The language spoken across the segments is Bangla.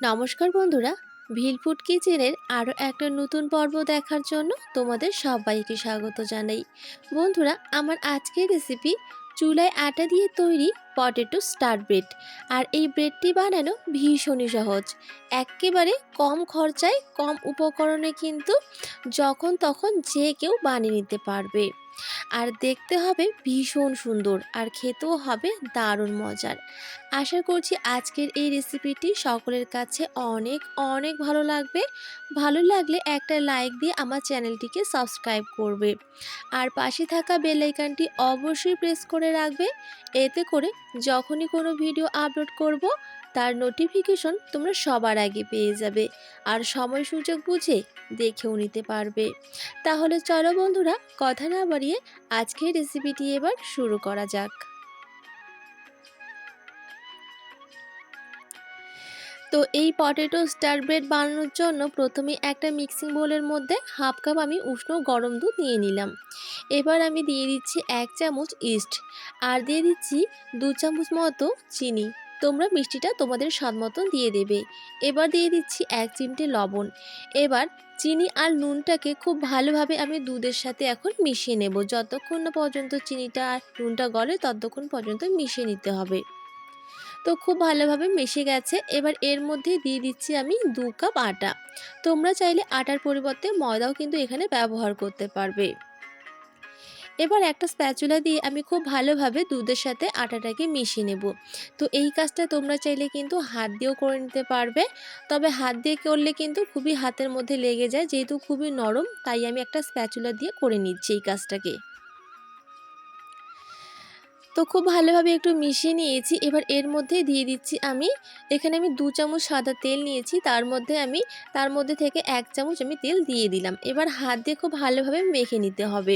নমস্কার বন্ধুরা ভিলফুড কিচেনের আরও একটা নতুন পর্ব দেখার জন্য তোমাদের সবাইকে স্বাগত জানাই। বন্ধুরা, আমার আজকের রেসিপি চুলায় আটা দিয়ে তৈরি পটেটো স্টার ব্রেড আর এই ব্রেডটি বানানো ভীষণই সহজ। একেবারে কম খরচায়, কম উপকরণে কিন্তু যখন তখন যে কেউ বানিয়ে নিতে পারবে। আর দেখতে হবে ভীষণ সুন্দর আর খেতেও হবে দারুণ মজার। আশা করছি আজকের এই রেসিপিটি সকলের কাছে অনেক অনেক ভালো লাগবে। ভালো লাগলে একটা লাইক দিয়ে আমার চ্যানেলটিকে সাবস্ক্রাইব করবে। আর পাশে থাকা বেল আইকনটি অবশ্যই প্রেস করে রাখবে। এতে করে যখনই কোনো ভিডিও আপলোড করব তার নোটিফিকেশন তোমরা সবার আগে পেয়ে যাবে। আর সময় সুযোগ বুঝে দেখেও নিতে পারবে। তাহলে চলো বন্ধুরা, কথা না বাড়িয়ে আজকের রেসিপিটি এবার শুরু করা যাক। তো এই পটেটো স্টার ব্রেড বানানোর জন্য প্রথমে একটা মিক্সিং বোলের মধ্যে হাফ কাপ আমি উষ্ণ গরম দুধ নিয়ে নিলাম। এবার আমি দিয়ে দিচ্ছি এক চামচ ইস্ট আর দিয়ে দিচ্ছি দু চামচ মতো চিনি। তোমরা মিষ্টিটা তোমাদের স্বাদ মতন দিয়ে দেবে। এবার দিয়ে দিচ্ছি এক চিমটে লবণ। এবার চিনি আর নুনটাকে খুব ভালোভাবে আমি দুধের সাথে এখন মিশিয়ে নেব। যতক্ষণ না পর্যন্ত চিনিটা আর নুনটা গলে, ততক্ষণ পর্যন্ত মিশিয়ে নিতে হবে। তো খুব ভালোভাবে মিশে গেছে। এবার এর মধ্যে দিয়ে দিচ্ছি আমি দু কাপ আটা। তোমরা চাইলে আটার পরিবর্তে ময়দাও কিন্তু এখানে ব্যবহার করতে পারবে। এবার একটা স্প্যাচুলা দিয়ে আমি খুব ভালোভাবে দুধের সাথে আটাটাকে মিশিয়ে নেব। তো এই কাজটা তোমরা চাইলে কিন্তু হাত দিয়েও করে নিতে পারবে। তবে হাত দিয়ে করলে কিন্তু খুবই হাতের মধ্যে লেগে যায়, যেহেতু খুবই নরম, তাই আমি একটা স্প্যাচুলা দিয়ে করে নিচ্ছি এই কাজটাকে। তো খুব ভালোভাবে একটু মিশিয়ে নিয়েছি। এবার এর মধ্যে দিয়ে দিচ্ছি আমি, এখানে আমি দু চামচ সাদা তেল নিয়েছি, তার মধ্যে আমি, তার মধ্যে থেকে এক চামচ আমি তেল দিয়ে দিলাম। এবার হাত দিয়ে খুব ভালোভাবে মেখে নিতে হবে।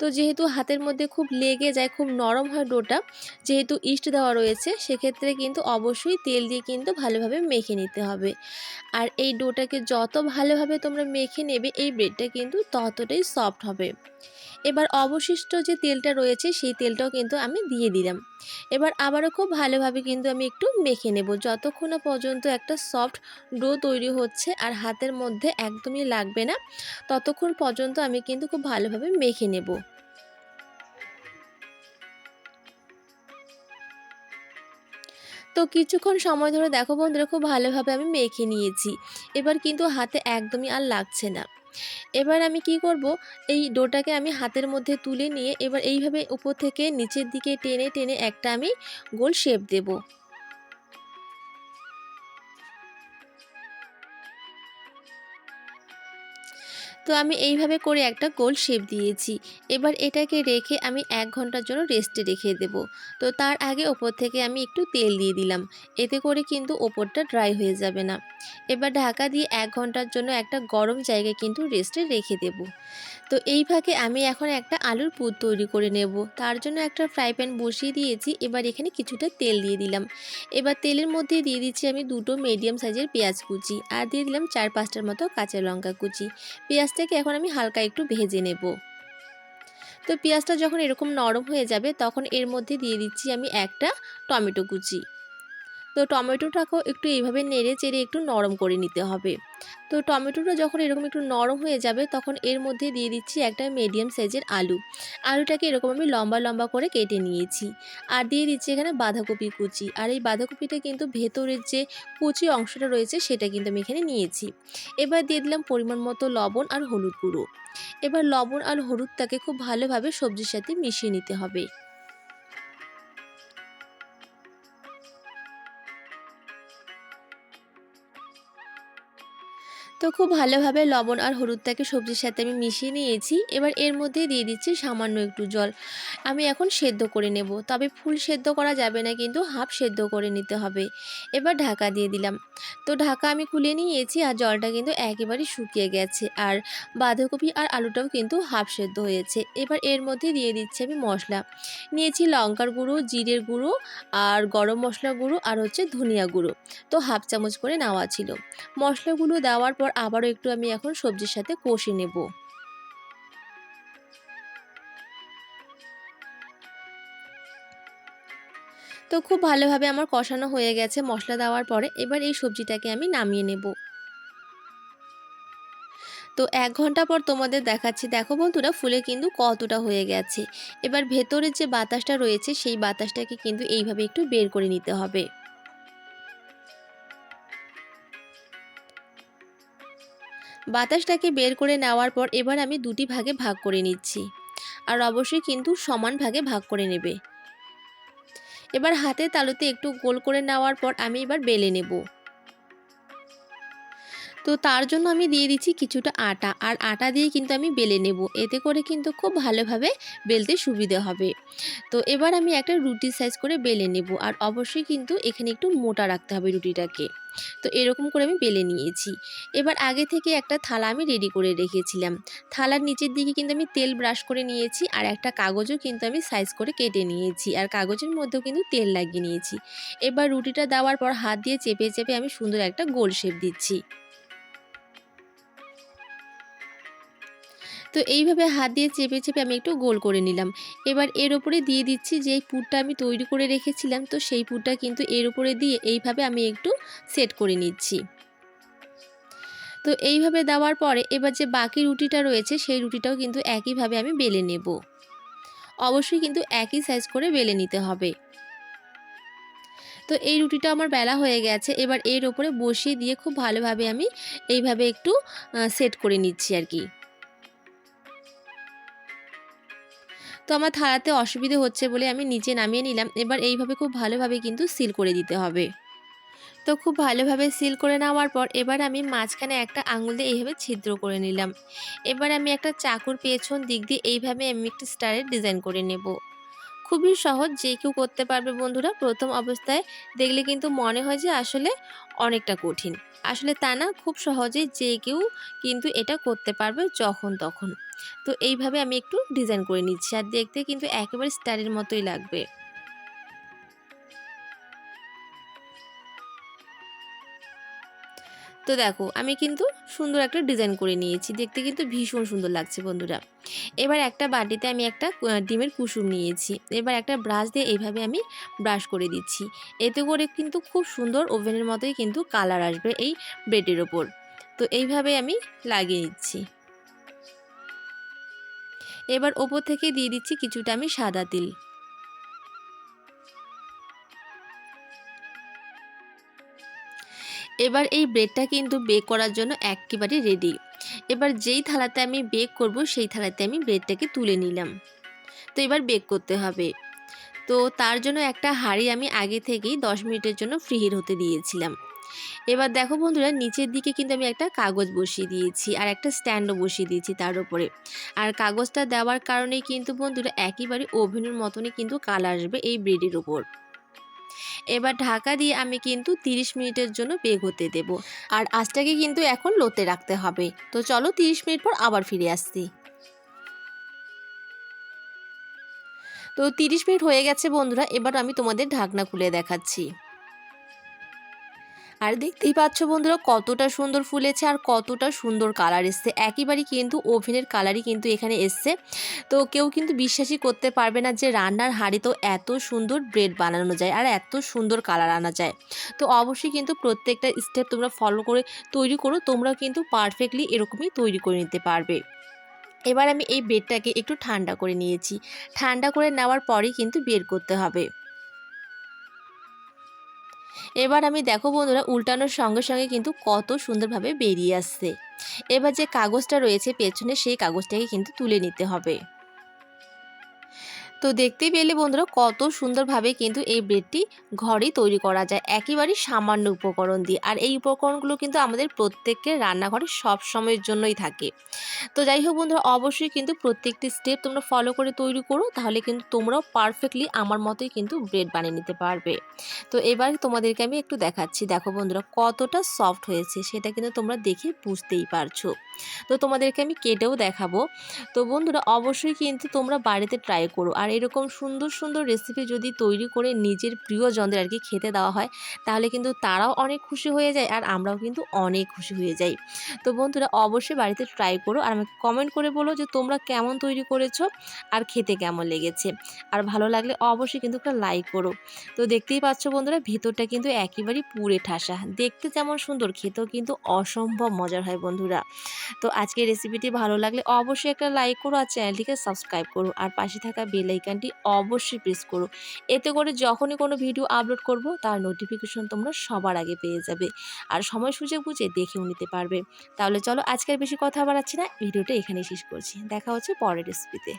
তো যেহেতু হাতের মধ্যে খুব লেগে যায়, খুব নরম হয় ডোটা, যেহেতু ইস্ট দেওয়া রয়েছে, সেক্ষেত্রে কিন্তু অবশ্যই তেল দিয়ে কিন্তু ভালোভাবে মেখে নিতে হবে। আর এই ডোটাকে যত ভালোভাবে তোমরা মেখে নেবে, এই ব্রেডটা কিন্তু ততটাই সফট হবে। এবার অবশিষ্ট যে তেলটা রয়েছে, সেই তেলটাও কিন্তু আমি দিয়ে দিলাম। এবার আবারও খুব ভালোভাবে কিন্তু আমি একটু মেখে নেব। যতক্ষণ না পর্যন্ত একটা সফট ডো তৈরি হচ্ছে আর হাতের মধ্যে একদমই লাগবে না, ততক্ষণ পর্যন্ত আমি কিন্তু খুব ভালোভাবে মেখে নেব। তো কিছুক্ষণ সময় ধরে দেখো বন্ধুরা, খুব ভালোভাবে আমি মেখে নিয়েছি। এবার কিন্তু হাতে একদমই আর লাগছে না। এবার আমি কি করব? এই ডোটাকে আমি হাতের মধ্যে তুলে নিয়ে এবার এইভাবে উপর থেকে নিচের দিকে টেনে টেনে একটা আমি গোল শেপ দেবো। তো আমি এইভাবে করে একটা গোল শেপ দিয়েছি। এবার এটাকে রেখে আমি এক ঘণ্টার জন্য রেস্টে রেখে দেব। তো তার আগে ওপর থেকে আমি একটু তেল দিয়ে দিলাম। এতে করে কিন্তু ওপরটা ড্রাই হয়ে যাবে না। এবার ঢাকা দিয়ে এক ঘণ্টার জন্য একটা গরম জায়গায় কিন্তু রেস্টে রেখে দেব। তো এই ফাঁকে আমি এখন একটা আলুর পুর তৈরি করে নেব। তার জন্য একটা ফ্রাই প্যান বসিয়ে দিয়েছি, এবার এখানে কিছুটা তেল দিয়ে দিলাম। এবার তেলের মধ্যে দিয়ে দিচ্ছি আমি দুটো মিডিয়াম সাইজের পেঁয়াজ কুচি আর দিয়ে দিলাম চার পাঁচটার মতো কাঁচা লঙ্কা কুচি। পেঁয়াজটাকে এখন আমি হালকা একটু ভেজে নেব। তো পেঁয়াজটা যখন এরকম নরম হয়ে যাবে, তখন এর মধ্যে দিয়ে দিচ্ছি আমি একটা টমেটো কুচি। তো টমেটোটাকেও একটু এইভাবে নেড়ে চেড়ে একটু নরম করে নিতে হবে। তো টমেটোটা যখন এরকম একটু নরম হয়ে যাবে, তখন এর মধ্যে দিয়ে দিচ্ছি একটা মিডিয়াম সাইজের আলু। আলুটাকে এরকম আমি লম্বা লম্বা করে কেটে নিয়েছি। আর দিয়ে দিচ্ছি এখানে বাঁধাকপি কুচি। আর এই বাঁধাকপিটা কিন্তু ভেতরের যে কুচি অংশটা রয়েছে, সেটা কিন্তু আমি এখানে নিয়েছি। এবার দিয়ে দিলাম পরিমাণ মতো লবণ আর হলুদ গুঁড়ো। এবার লবণ আর হলুদটাকে খুব ভালোভাবে সবজির সাথে মিশিয়ে নিতে হবে। তো খুব ভালোভাবে লবণ আর হলুদটাকে সবজির সাথে আমি মিশিয়ে নিয়েছি। এবার এর মধ্যে দিয়ে দিচ্ছি সামান্য একটু জল। আমি এখন সেদ্ধ করে নেব। তবে ফুল সেদ্ধ করা যাবে না, কিন্তু হাফ সেদ্ধ করে নিতে হবে। এবার ঢাকা দিয়ে দিলাম। তো ঢাকা আমি খুলে নিয়েছি আর জলটা কিন্তু একেবারে শুকিয়ে গেছে। আর বাঁধাকপি আর আলুটাও কিন্তু হাফ সেদ্ধ হয়েছে। এবার এর মধ্যে দিয়ে দিচ্ছি আমি মশলা। নিয়েছি লঙ্কার গুঁড়ো, জিরের গুঁড়ো আর গরম মশলা গুঁড়ো আর হচ্ছে ধনিয়া গুঁড়ো। তো হাফ চামচ করে নেওয়া ছিল। মশলাগুলো দেওয়ার পর আবারও একটু আমি এখন সবজির সাথে কষে নেব। তো খুব ভালোভাবে আমার কষানো হয়ে গেছে মশলা দেওয়ার পরে এবার এই সবজিটাকে আমি নামিয়ে নেব। তো এক ঘণ্টা পর তোমাদের দেখাচ্ছি। দেখো বন্ধুরা, ফুলে কিন্তু কতটা হয়ে গেছে। এবার ভেতরের যে বাতাসটা রয়েছে, সেই বাতাসটাকে কিন্তু এইভাবে একটু বের করে নিতে হবে। বাতাসটাকে বের করে নেওয়ার পর এবার আমি দুটি ভাগে ভাগ করে নিচ্ছি। আর অবশ্যই কিন্তু সমান ভাগে ভাগ করে নেবে। এবার হাতে তালুতে একটু গোল করে নেওয়ার পর আমি এবার বেলে নেব। তো তার জন্য আমি দিয়ে দিচ্ছি কিছুটা আটা। আর আটা দিয়ে কিন্তু আমি বেলে নেব। এতে করে কিন্তু খুব ভালোভাবে বেলতে সুবিধে হবে। তো এবার আমি একটা রুটি সাইজ করে বেলে নেব। আর অবশ্যই কিন্তু এখানে একটু মোটা রাখতে হবে রুটিটাকে। তো এরকম করে আমি বেলে নিয়েছি। এবার আগে থেকে একটা থালা আমি রেডি করে রেখেছিলাম। থালার নিচের দিকে কিন্তু আমি তেল ব্রাশ করে নিয়েছি। আর একটা কাগজও কিন্তু আমি সাইজ করে কেটে নিয়েছি। আর কাগজের মধ্যেও কিন্তু তেল লাগিয়ে নিয়েছি। এবার রুটিটা দেওয়ার পর হাত দিয়ে চেপে চেপে আমি সুন্দর একটা গোল শেপ দিচ্ছি। তো এইভাবে হাত দিয়ে চেপে চেপে আমি একটু গোল করে নিলাম। এবার এর ওপরে দিয়ে দিচ্ছি যে পুরটা আমি তৈরি করে রেখেছিলাম, তো সেই পুরটা কিন্তু এর উপরে দিয়ে এইভাবে আমি একটু সেট করে নিচ্ছি। তো এইভাবে দেওয়ার পরে এবার যে বাকি রুটিটা রয়েছে, সেই রুটিটাও কিন্তু একইভাবে আমি বেলে নেব। অবশ্যই কিন্তু একই সাইজ করে বেলে নিতে হবে। তো এই রুটিটা আমার বেলা হয়ে গেছে, এবার এর ওপরে বসিয়ে দিয়ে খুব ভালোভাবে আমি এইভাবে একটু সেট করে নিচ্ছি আর কি। তো আমার থালাতে অসুবিধে হচ্ছে বলে আমি নিচে নামিয়ে নিলাম। এবার এইভাবে খুব ভালোভাবে কিন্তু সিল করে দিতে হবে। তো খুব ভালোভাবে সিল করে নেওয়ার পর এবার আমি মাঝখানে একটা আঙুল দিয়ে এইভাবে ছিদ্র করে নিলাম। এবার আমি একটা চাকুর পেছন দিক দিয়ে এইভাবে আমি একটা স্টারের ডিজাইন করে নেব। খুবই সহজ যে কেউ করতে পারবে বন্ধুরা। প্রথম অবস্থায় দেখলে কিন্তু মনে হয় যে আসলে অনেকটা কঠিন। আসলে তা না, খুব সহজে যে কেউ কিন্তু এটা করতে পারবে যখন তখন। তো এইভাবে আমি একটু ডিজাইন করে নিচ্ছি। আর দেখতে কিন্তু একেবারে স্টাইলের মতোই লাগবে। তো দেখো, আমি কিন্তু সুন্দর একটা ডিজাইন করে নিয়েছি। দেখতে কিন্তু ভীষণ সুন্দর লাগছে বন্ধুরা। এবার একটা বাটিতে আমি একটা ডিমের কুসুম নিয়েছি। এবার একটা ব্রাশ দিয়ে এইভাবে আমি ব্রাশ করে দিচ্ছি। এতে করে কিন্তু খুব সুন্দর ওভেনের মতোই কিন্তু কালার আসবে এই ব্রেডের ওপর। তো এইভাবে আমি লাগিয়ে নিচ্ছি। এবার ওপর থেকে দিয়ে দিচ্ছি কিছুটা আমি সাদা তিল। এবার এই ব্রেডটা কিন্তু বেক করার জন্য একেবারে রেডি এবার যেই থালাতে আমি বেক করব, সেই থালাতে আমি ব্রেডটাকে তুলে নিলাম। তো এবার বেক করতে হবে। তো তার জন্য একটা হাঁড়ি আমি আগে থেকেই দশ মিনিটের জন্য ফ্রি হিট হতে দিয়েছিলাম। এবার দেখো বন্ধুরা, নিচের দিকে কিন্তু আমি একটা কাগজ বসিয়ে দিয়েছি আর একটা স্ট্যান্ডও বসিয়ে দিয়েছি তার উপরে। আর কাগজটা দেওয়ার কারণে কিন্তু বন্ধুরা, একেবারে ওভেনের মতনই কিন্তু কালার আসবে এই ব্রেডের উপর। এবার ঢাকা দিয়ে আমি কিন্তু 30 মিনিটের জন্য বেগ হতে দেব। আর আঁচটাকে কিন্তু এখন লোতে রাখতে হবে। তো চলো 30 মিনিট পর আবার ফিরে আসছি। তো 30 মিনিট হয়ে গেছে বন্ধুরা, এবার আমি তোমাদের ঢাকনা খুলে দেখাচ্ছি। আর দেখতেই পাচ্ছ বন্ধুরা, কতটা সুন্দর ফুলেছে আর কতটা সুন্দর কালার এসছে। একেবারেই কিন্তু ওভেনের কালারই কিন্তু এখানে এসছে। তো কেউ কিন্তু বিশ্বাসই করতে পারবে না যে রান্নার হাঁড়িতেও এত সুন্দর ব্রেড বানানো যায় আর এত সুন্দর কালার আনা যায়। তো অবশ্যই কিন্তু প্রত্যেকটা স্টেপ তোমরা ফলো করে তৈরি করো, তোমরাও কিন্তু পারফেক্টলি এরকমই তৈরি করে নিতে পারবে। এবার আমি এই ব্রেডটাকে একটু ঠান্ডা করে নিয়েছি। ঠান্ডা করে নেওয়ার পরেই কিন্তু বের করতে হবে। এবার আমি দেখো বন্ধুরা, উল্টানোর সঙ্গে সঙ্গে কিন্তু কত সুন্দরভাবে বেরিয়ে আসছে। এবার যে কাগজটা রয়েছে পেছনে, সেই কাগজটাকে কিন্তু তুলে নিতে হবে। তো দেখতেই পেলে বন্ধুরা কত সুন্দরভাবে কিন্তু এই ব্রেডটি ঘরেই তৈরি করা যায়। একেবারেই সামান্য উপকরণ দিয়ে। আর এই উপকরণগুলো কিন্তু আমাদের প্রত্যেকের রান্নাঘরে সব সময়ের জন্যই থাকে। তো যাই হোক বন্ধুরা, অবশ্যই কিন্তু প্রত্যেকটি স্টেপ তোমরা ফলো করে তৈরি করো, তাহলে কিন্তু তোমরাও পারফেক্টলি আমার মতোই কিন্তু ব্রেড বানিয়ে নিতে পারবে। তো এবার তোমাদেরকে আমি একটু দেখাচ্ছি। দেখো বন্ধুরা, কতটা সফট হয়েছে, সেটা কিন্তু তোমরা দেখে বুঝতেই পারছ। তো তোমাদেরকে আমি কেটেও দেখাবো। তো বন্ধুরা, অবশ্যই কিন্তু তোমরা বাড়িতে ট্রাই করো। আর এরকম সুন্দর সুন্দর রেসিপি যদি তৈরি করে নিজের প্রিয়জনদের আর কি খেতে দেওয়া হয়, তাহলে কিন্তু তারাও অনেক খুশি হয়ে যায় আর আমরাও কিন্তু অনেক খুশি হয়ে যাই। তো বন্ধুরা, অবশ্যই বাড়িতে ট্রাই করো আর আমাকে কমেন্ট করে বলো যে তোমরা কেমন তৈরি করেছ আর খেতে কেমন লেগেছে। আর ভালো লাগলে অবশ্যই কিন্তু একটা লাইক করো। তো দেখতেই পাচ্ছ বন্ধুরা, ভেতরটা কিন্তু একেবারেই পুরে ঠাসা। দেখতে যেমন সুন্দর, খেতেও কিন্তু অসম্ভব মজার হয় বন্ধুরা। তো আজকের রেসিপিটি ভালো লাগলে অবশ্যই একটা লাইক করো আর চ্যানেলটিকে সাবস্ক্রাইব করো। আর পাশে থাকা বেল আইকনটি অবশ্যই প্রেস করো। এতে করে যখনই কোনো ভিডিও আপলোড করব, তার নোটিফিকেশন তোমরা সবার আগে পেয়ে যাবে। আর সময় সুযোগ বুঝে দেখেও নিতে পারবে। তাহলে চলো আজকের বেশি কথা বাড়াচ্ছি না ভিডিওটা এখানেই শেষ করছি। দেখা হচ্ছে পরের রেসিপিতে